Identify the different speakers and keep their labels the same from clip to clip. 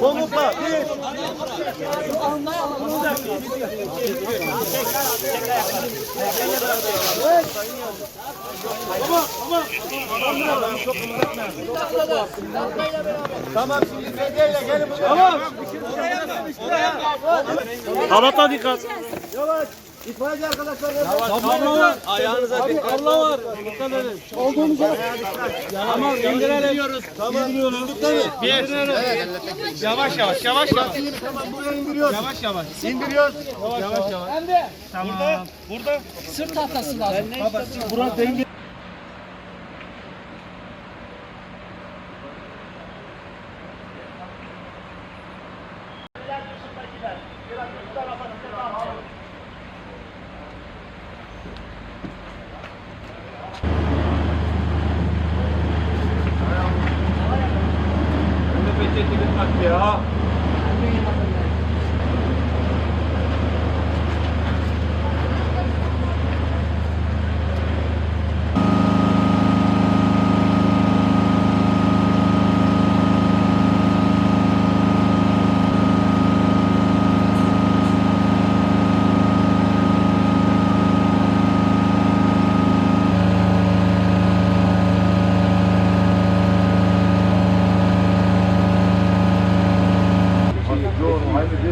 Speaker 1: Komutla. Bir. Tamam şimdi sedyeyle gelin. Tamam.
Speaker 2: Halata dikkat.
Speaker 1: Yavaş. İtfaiyeci arkadaşlar.
Speaker 2: Allah var. Ayağınıza dikkat. Allah var. Dikkat edin. Olduğumuz yer. Tamam indirelim.
Speaker 1: Tamam. Değil mi?
Speaker 2: Bir. Yavaş yavaş yavaş yavaş.
Speaker 1: Tamam buraya indiriyoruz.
Speaker 2: Yavaş yavaş.
Speaker 1: İndiriyoruz.
Speaker 2: Yavaş yavaş. Tamam. Burada.
Speaker 3: Sırt tahtası lazım.
Speaker 2: Burası denge. 이제 지금 갈게요.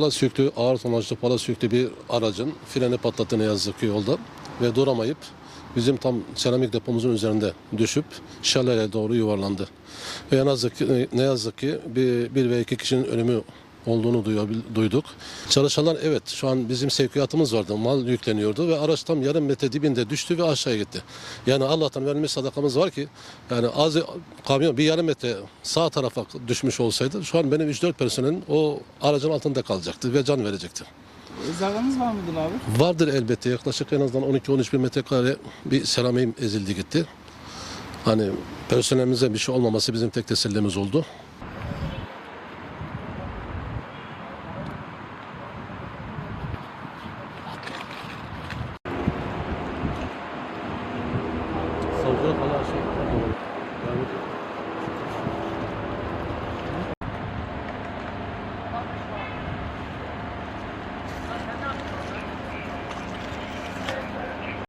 Speaker 4: Pala söktü, ağır tonajlı pala söktü bir aracın freni patlattı ne ki yolda ve duramayıp bizim tam seramik depomuzun üzerinde düşüp şalere doğru yuvarlandı. Ve ne yazık ki, ne yazık ki bir, bir ve iki kişinin ölümü olduğunu duyduk. Çalışanlar evet şu an bizim sevkiyatımız vardı. Mal yükleniyordu ve araç tam yarım metre dibinde düştü ve aşağıya gitti. Yani Allah'tan verilmiş sadakamız var ki yani az kamyon bir yarım metre sağ tarafa düşmüş olsaydı şu an benim 3-4 personelin o aracın altında kalacaktı ve can verecekti.
Speaker 5: Zararınız var mıdır abi?
Speaker 4: Vardır elbette yaklaşık en azından 12-13 bin metrekare bir seramiğim ezildi gitti. Hani personelimize bir şey olmaması bizim tek tesellimiz oldu. 我觉得黄老师多了